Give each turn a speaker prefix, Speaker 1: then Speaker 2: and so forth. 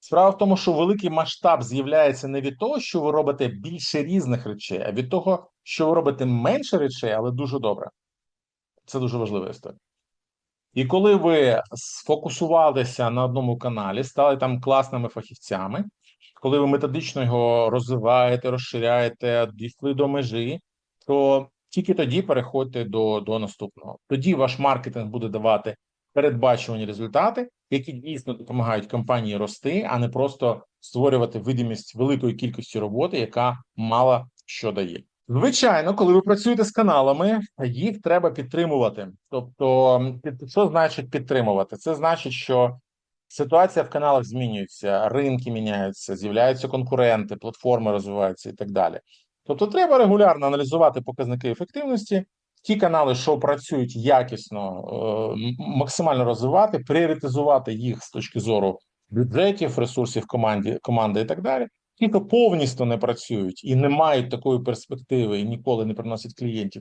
Speaker 1: Справа в тому, що великий масштаб з'являється не від того, що ви робите більше різних речей, а від того, що ви робите менше речей, але дуже добре. Це дуже важлива історія. І коли ви сфокусувалися на одному каналі, стали там класними фахівцями, коли ви методично його розвиваєте, розширяєте, дійшли до межі, то тільки тоді переходьте до, до наступного. Тоді ваш маркетинг буде давати передбачувані результати, які дійсно допомагають компанії рости, а не просто створювати видимість великої кількості роботи, яка мало що дає. Звичайно, коли ви працюєте з каналами, їх треба підтримувати. Тобто, що значить підтримувати? Це значить, що ситуація в каналах змінюється, ринки міняються, з'являються конкуренти, платформи розвиваються і так далі. Тобто, треба регулярно аналізувати показники ефективності. Ті канали, що працюють якісно, е, максимально розвивати, пріоритизувати їх з точки зору бюджетів, ресурсів команді, команди і так далі. Ті, хто повністю не працюють і не мають такої перспективи і ніколи не приносять клієнтів,